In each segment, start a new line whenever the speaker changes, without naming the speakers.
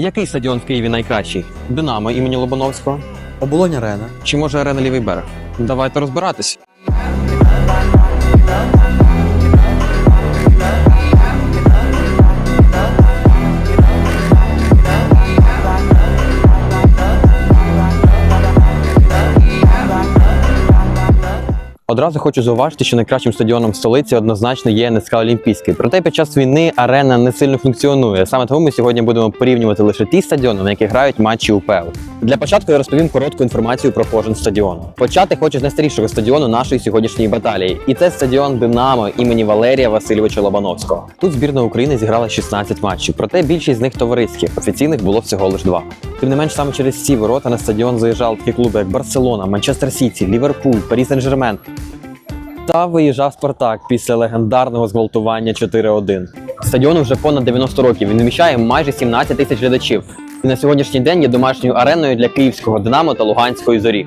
Який стадіон в Києві найкращий? Динамо імені Лобановського?
Оболонь арена.
Чи може арена Лівий берег? Давайте розбиратись. Одразу хочу зауважити, що найкращим стадіоном столиці однозначно є НСК Олімпійський. Проте під час війни арена не сильно функціонує. Саме тому ми сьогодні будемо порівнювати лише ті стадіони, на яких грають матчі УПЛ. Для початку я розповім коротку інформацію про кожен стадіон. Почати хочу з найстарішого стадіону нашої сьогоднішньої баталії, і це стадіон Динамо імені Валерія Васильовича Лобановського. Тут збірна України зіграла 16 матчів, проте більшість з них товариських. Офіційних було всього лише два. Тим не менш, саме через ці ворота на стадіон заїжджали такі клуби, як Барселона, Манчестер Сіті, Ліверпуль, Парі Сен-Жермен, та виїжджав Спартак після легендарного зґвалтування 4-1. Стадіону вже понад 90 років. Він вміщає майже 17 тисяч глядачів. І на сьогоднішній день є домашньою ареною для київського Динамо та Луганської зорі.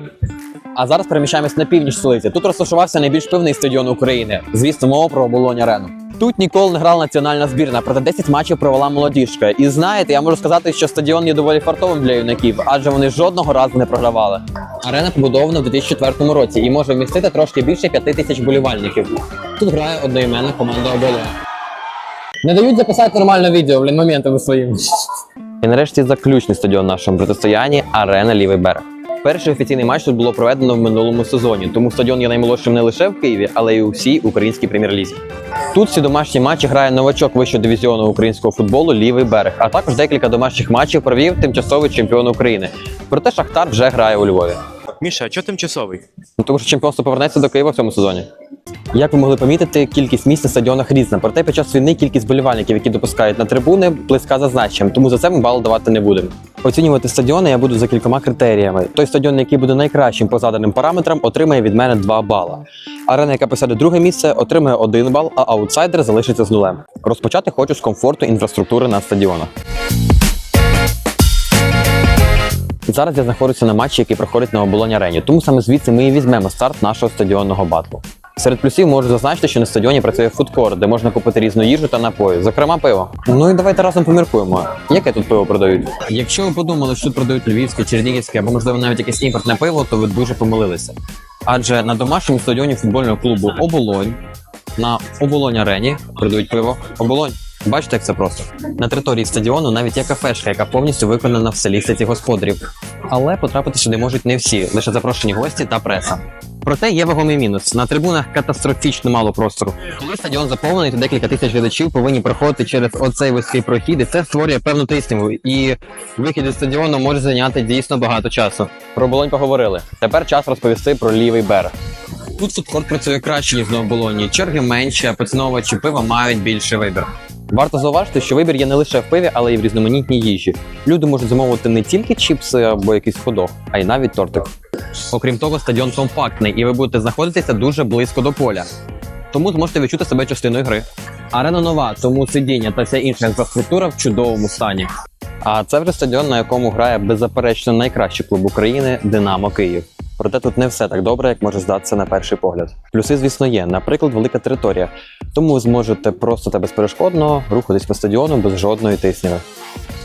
А зараз переміщаємось на північ столиці. Тут розташувався найбільш пивний стадіон України. Звісно, мова про оболонь арену. Тут ніколи не грала національна збірна, проте 10 матчів провела молодіжка. І знаєте, я можу сказати, що стадіон є доволі фартовим для юнаків, адже вони жодного разу не програвали. Арена побудована в 2004 році і може вмістити трошки більше 5 тисяч болівальників. Тут грає одноіменна команда оболонь. Не дають записати нормальне відео, блін, моментами своїми. І нарешті заключний стадіон в нашому протистоянні арена Лівий берег. Перший офіційний матч тут було проведено в минулому сезоні, тому стадіон є наймолодшим не лише в Києві, але й у всій українській прем'єр-лізі. Тут всі домашні матчі грає новачок вищого дивізіону українського футболу Лівий берег, а також декілька домашніх матчів провів тимчасовий чемпіон України. Проте Шахтар вже грає у Львові.
Міша, а чого тимчасовий?
Ну, тому що чемпіонство повернеться до Києва в цьому сезоні. Як ви могли помітити, кількість місць на стадіонах різна. Проте під час війни кількість болівальників, які допускають на трибуни, близька за значенням, тому за це ми бал давати не будемо. Оцінювати стадіони я буду за кількома критеріями. Той стадіон, який буде найкращим по заданим параметрам, отримає від мене 2 бала. Арена, яка посяде друге місце, отримає 1 бал, а аутсайдер залишиться з нулем. Розпочати хочу з комфорту інфраструктури на стадіонах. Зараз я знаходжуся на матчі, який проходить на оболонь арені, тому саме звідси ми і візьмемо старт нашого стадіонного батлу. Серед плюсів можу зазначити, що на стадіоні працює фудкор, де можна купити різну їжу та напої, зокрема пиво. Ну і давайте разом поміркуємо, яке тут пиво продають. Якщо ви подумали, що тут продають львівське, чернігівське або можливо навіть якесь імпортне пиво, то ви дуже помилилися. Адже на домашньому стадіоні футбольного клубу Оболонь на Оболонь арені продають пиво Оболонь. Бачите, як це просто на території стадіону навіть є кафешка, яка повністю виконана в селі господарів. Але потрапити сюди можуть не всі, лише запрошені гості та преса. Проте є вагомий мінус. На трибунах катастрофічно мало простору. Коли стадіон заповнений, то декілька тисяч глядачів повинні проходити через оцей вузький прохід, і це створює певну тисняву. І вихід із стадіону може зайняти дійсно багато часу. Про оболонь поговорили. Тепер час розповісти про лівий берег. Тут фудкорт працює краще, ніж на оболоні. Черги менші, а поціновувачі пива мають більший вибір. Варто зауважити, що вибір є не лише в пиві, але й в різноманітній їжі. Люди можуть замовити не тільки чіпси або якийсь ходок, а й навіть тортик. Окрім того, стадіон компактний, і ви будете знаходитися дуже близько до поля. Тому зможете відчути себе частиною гри. Арена нова, тому сидіння та вся інша інфраструктура в чудовому стані. А це вже стадіон, на якому грає беззаперечно найкращий клуб України Динамо Київ. Проте тут не все так добре, як може здатися на перший погляд. Плюси, звісно, є, наприклад, велика територія, тому ви зможете просто та безперешкодно рухатись по стадіону без жодної тисняви.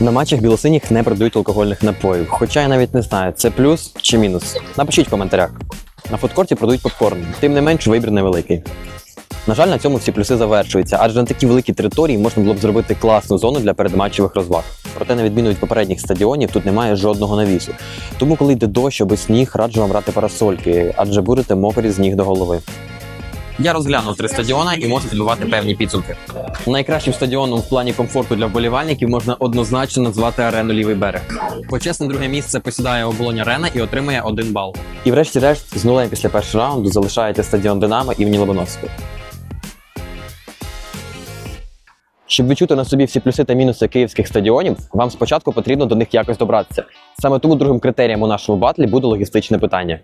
На матчах білосиніх не продають алкогольних напоїв, хоча я навіть не знаю, це плюс чи мінус. Напишіть в коментарях. На фудкорті продають попкорн, тим не менш вибір невеликий. На жаль, на цьому всі плюси завершуються, адже на такій великій території можна було б зробити класну зону для передматчевих розваг. Проте, на відміну від попередніх стадіонів, тут немає жодного навісу. Тому, коли йде дощ або сніг, раджу вам брати парасольки, адже будете мокрі з ніг до голови. Я розглянув три стадіони і можу підбивати певні підсумки. Найкращим стадіоном в плані комфорту для вболівальників можна однозначно назвати арену Лівий берег. Почесне друге місце посідає оболонь арена і отримує один бал. І врешті-решт з нулем після першого раунду залишаєте стадіон Динамо імені Лобановського. Щоб відчути на собі всі плюси та мінуси київських стадіонів, вам спочатку потрібно до них якось добратися. Саме тому другим критерієм у нашому батлі буде логістичне питання.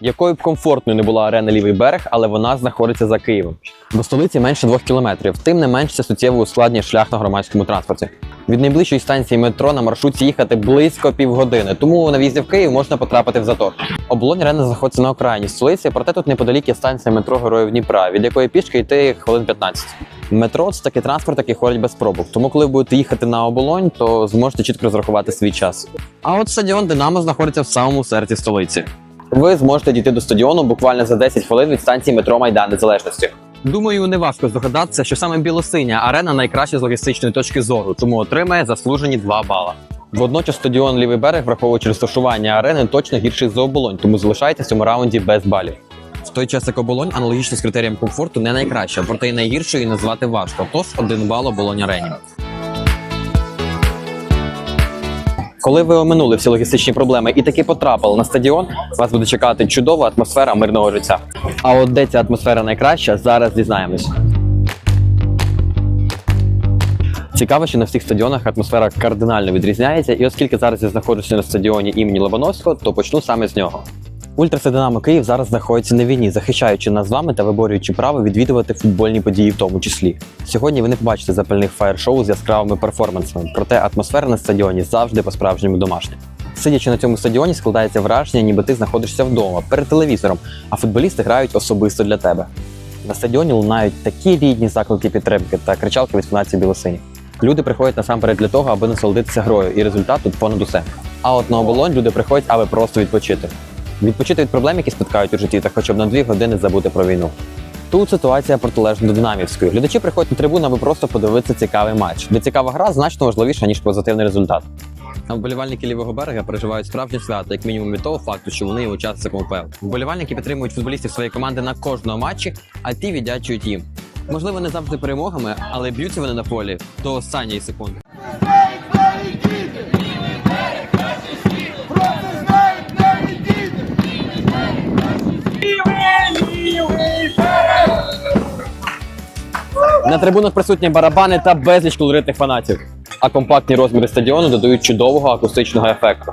Якою б комфортною не була арена Лівий берег, але вона знаходиться за Києвом. До столиці менше двох кілометрів, тим не менш це суттєво ускладнює шлях на громадському транспорті. Від найближчої станції метро на маршрутці їхати близько півгодини, тому на в'їзді в Київ можна потрапити в затор. Оболонь арена знаходиться на окраїні столиці, проте тут неподалік є станція метро Героїв Дніпра, від якої пішки йти хвилин 15. Метро це такий транспорт, який ходить без пробок. Тому, коли будете їхати на оболонь, то зможете чітко розрахувати свій час. А от стадіон Динамо знаходиться в самому серці столиці. Ви зможете дійти до стадіону буквально за 10 хвилин від станції метро Майдан Незалежності. Думаю, не важко здогадатися, що саме білосиня арена найкраща з логістичної точки зору, тому отримає заслужені 2 бала. Водночас стадіон Лівий берег, враховуючи розташування арени, точно гірший за оболонь, тому залишається в цьому раунді без балів. В той час як оболонь аналогічно з критерієм комфорту не найкраща, проте й найгіршою її назвати важко. Тож один бал оболонь арені. Коли ви оминули всі логістичні проблеми і таки потрапили на стадіон, вас буде чекати чудова атмосфера мирного життя. А от де ця атмосфера найкраща, зараз дізнаємось. Цікаво, що на всіх стадіонах атмосфера кардинально відрізняється, і оскільки зараз я знаходжуся на стадіоні імені Лобановського, то почну саме з нього. Ультраси Динамо Київ зараз знаходяться на війні, захищаючи нас з вами та виборюючи право відвідувати футбольні події, в тому числі. Сьогодні ви не побачите запальних фаєр-шоу з яскравими перформансами, проте атмосфера на стадіоні завжди по-справжньому домашня. Сидячи на цьому стадіоні, складається враження, ніби ти знаходишся вдома перед телевізором, а футболісти грають особисто для тебе. На стадіоні лунають такі рідні заклики підтримки та кричалки від фанатів білосині. Люди приходять насамперед для того, аби насолодитися грою, і результат тут понад усе. А от на оболонь люди приходять, аби просто відпочити. Відпочити від проблем, які спіткають у житті, та хоча б на дві години забути про війну. Тут ситуація протилежна до динамівської. Глядачі приходять на трибуну, аби просто подивитися цікавий матч, де цікава гра значно важливіша, ніж позитивний результат. А вболівальники лівого берега переживають справжнє свято, як мінімум від того факту, що вони є учасником УПЛ. Вболівальники підтримують футболістів своєї команди на кожному матчі, а ті віддячують їм. Можливо, не завжди перемогами, але б'ються вони на полі до останньої секунди. На трибунах присутні барабани та безліч колоритних фанатів. А компактні розміри стадіону додають чудового акустичного ефекту.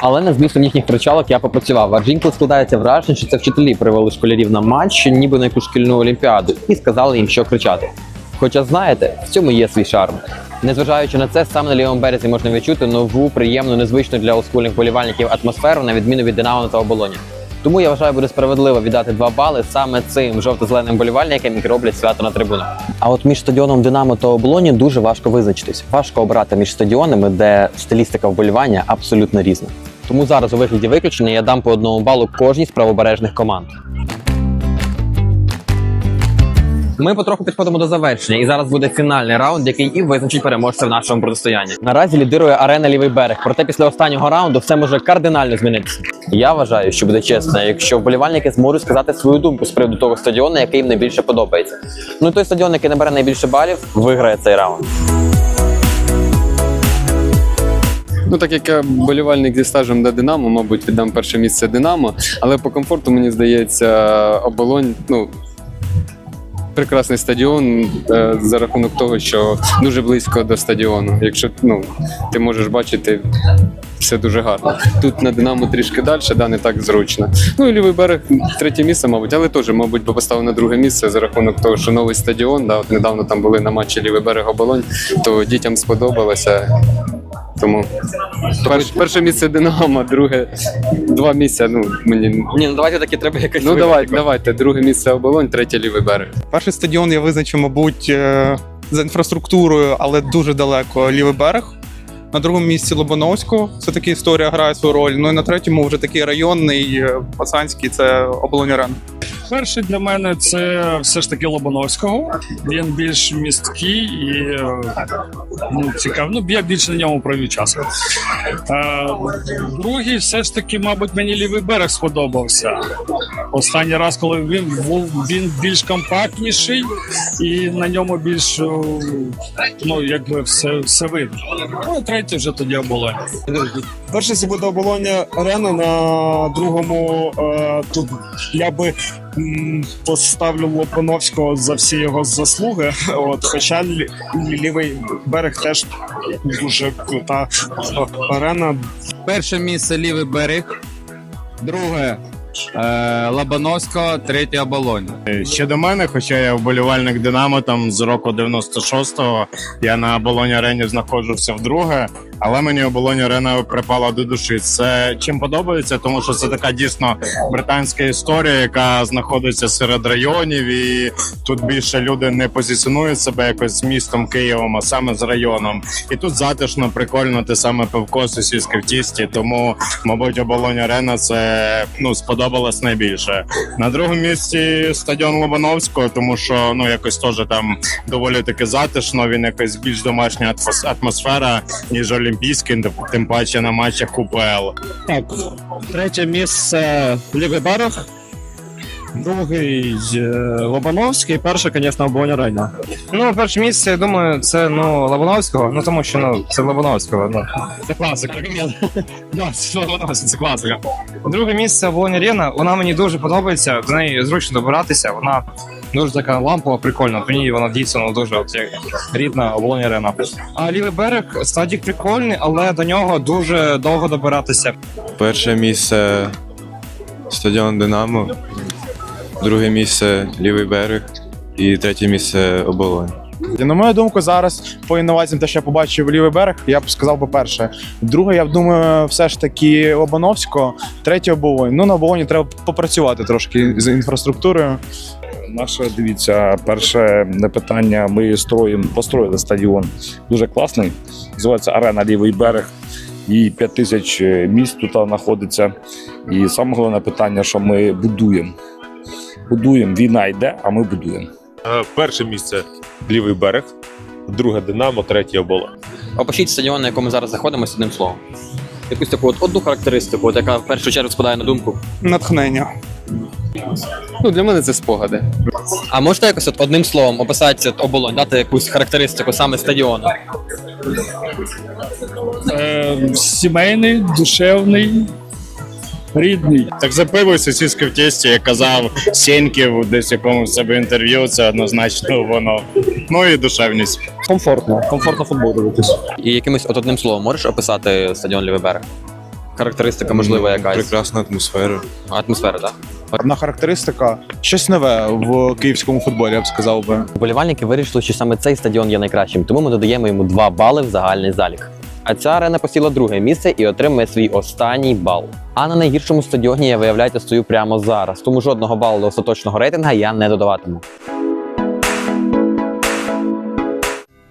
Але над змістом їхніх кричалок я попрацював. Адже інколи складається враження, що це вчителі привели школярів на матч, ніби на якусь шкільну олімпіаду, і сказали їм, що кричати. Хоча знаєте, в цьому є свій шарм. Незважаючи на це, саме на лівому березі можна відчути нову, приємну, незвичну для оскульних болівальників атмосферу, на відміну від Динамо та оболоні. Тому я вважаю, буде справедливо віддати два бали саме цим жовто-зеленим болівальникам, які роблять свято на трибунах. А от між стадіоном Динамо та оболоні дуже важко визначитись. Важко обрати між стадіонами, де стилістика вболівання абсолютно різна. Тому зараз у вигляді виключення я дам по одному балу кожній з правобережних команд. Ми потроху підходимо до завершення, і зараз буде фінальний раунд, який і визначить переможця в нашому протистоянні. Наразі лідирує арена лівий берег. Проте після останнього раунду все може кардинально змінитися. Я вважаю, що буде чесно, якщо вболівальники зможуть сказати свою думку з приводу того стадіону, який їм найбільше подобається. Ну і той стадіон, який набере найбільше балів, виграє цей раунд.
Ну, так як я болівальник зі стажем до Динамо, мабуть, віддам перше місце Динамо. Але по комфорту, мені здається, оболонь, ну. Прекрасний стадіон е, за рахунок того, що дуже близько до стадіону. Якщо ну, ти можеш бачити, все дуже гарно. Тут на Динамо трішки далі, да, не так зручно. Ну і лівий берег третє місце, мабуть, але теж, мабуть, би поставив на друге місце за рахунок того, що новий стадіон. Да, от недавно там були на матчі лівий берег оболонь, то дітям сподобалося. Тому перше, перше місце Динамо, друге два місця. Ну мені
Ні, ну давайте таки треба якось.
ну давай, давайте. Друге місце оболонь, третє лівий берег.
Перший стадіон я визначив, мабуть, е, за інфраструктурою, але дуже далеко лівий берег. На другому місці Лобановського. Це таки історія грає свою роль. Ну і на третьому вже такий районний е, пацанський це оболонь арена.
Перший для мене це все ж таки Лобановського. Він більш місткий і ну, цікавий. Ну, я більше на ньому провів час. Е, другий, все ж таки, мабуть, мені лівий берег сподобався. Останній раз, коли він був він більш компактніший і на ньому більш е, ну, якби все, все видно. Ну, і третій вже тоді оболонь.
Перше це буде оболоння арена на другому. Е, тут я би поставлю Лобановського за всі його заслуги. От, хоча лівий берег теж дуже крута арена.
Перше місце лівий берег, друге Е, Лобановського, третя оболонь.
Ще до мене, хоча я вболівальник Динамо там з року 96-го, я на оболоні арені знаходжуся вдруге, але мені оболонь арена припала до душі. Це чим подобається, тому що це така дійсно британська історія, яка знаходиться серед районів, і тут більше люди не позиціонують себе якось з містом Києвом, а саме з районом. І тут затишно, прикольно, те саме пивко, сусідське в тісті. Тому, мабуть, оболонь арена це ну сподобалось найбільше. На другому місці стадіон Лобановського, тому що ну якось теж там доволі таки затишно. Він якось більш домашня атмос- атмосфера, ніж олімпійський, тим- паче на матчах УПЛ.
Так, третє місце Лівий берег. Другий е, Лобановський, перше, звісно, оболонь арена.
Ну, перше місце, я думаю, це ну Лобановського, ну тому що ну це Лобановського. Ну це класика. Да, це Лобановський, це класика. Друге місце Волоня Арена, вона мені дуже подобається. До неї зручно добиратися. Вона дуже така лампова, прикольна. Мені вона дійсно ну, дуже от, як рідна Волоня Арена. А лівий берег стадік прикольний, але до нього дуже довго добиратися.
Перше місце стадіон Динамо, друге місце лівий берег і третє місце оболонь.
На мою думку, зараз по інноваціям, те, що я побачив лівий берег, я б сказав би перше. Друге, я б думаю, все ж таки Лобановського, третє оболонь. Ну на оболоні треба попрацювати трошки з інфраструктурою.
Наше дивіться, перше питання. Ми строїмо, построїли стадіон дуже класний. Називається Арена Лівий берег. І 5 тисяч місць тут знаходиться. І саме головне питання, що ми будуємо. Будуємо, війна йде, а ми будуємо.
Перше місце лівий берег, друге Динамо, третє оболонь.
Опишіть стадіон, на якому ми зараз знаходимося одним словом. Якусь таку от одну характеристику, от яка в першу чергу спадає на думку.
Натхнення.
Ну для мене це спогади.
А можете якось от одним словом описати от оболонь, дати якусь характеристику саме стадіону?
Е, сімейний, душевний, рідний.
Так за пиво сусідське в тісті, як казав Сєньків десь в якомусь себе інтерв'ю, це однозначно воно. Ну і душевність.
Комфортно, комфортно футбол дивитися.
І якимось от одним словом можеш описати стадіон Лівий берег? Характеристика, можливо, якась
Прекрасна атмосфера.
атмосфера, так?
Одна характеристика щось нове в київському футболі, я б сказав би.
Вболівальники вирішили, що саме цей стадіон є найкращим, тому ми додаємо йому 2 бали в загальний залік. А ця арена посіла друге місце і отримує свій останній бал. А на найгіршому стадіоні я виявляєте стою прямо зараз, тому жодного балу до остаточного рейтинга я не додаватиму.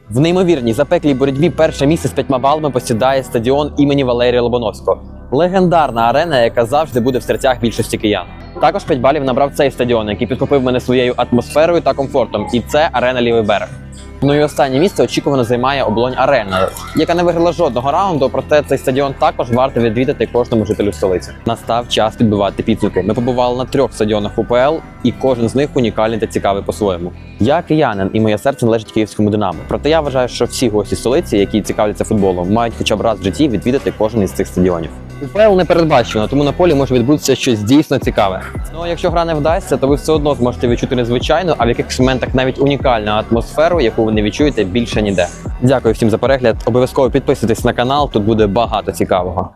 В неймовірній запеклій боротьбі перше місце з п'ятьма балами посідає стадіон імені Валерія Лобановського. Легендарна арена, яка завжди буде в серцях більшості киян. Також 5 балів набрав цей стадіон, який підкупив мене своєю атмосферою та комфортом. І це арена Лівий берег. Ну і останнє місце очікувано займає оболонь арена, яка не виграла жодного раунду. Проте цей стадіон також варто відвідати кожному жителю столиці. Настав час підбивати підсумки. Ми побували на трьох стадіонах УПЛ, і кожен з них унікальний та цікавий по-своєму. Я киянин, і моє серце належить київському динамо. Проте я вважаю, що всі гості столиці, які цікавляться футболом, мають хоча б раз в житті відвідати кожен із цих стадіонів. УПЛ не передбачено, тому на полі може відбутися щось дійсно цікаве. Ну а якщо гра не вдасться, то ви все одно зможете відчути незвичайну, а в якихось моментах навіть унікальну атмосферу, яку ви не відчуєте більше ніде. Дякую всім за перегляд. Обов'язково підписуйтесь на канал, тут буде багато цікавого.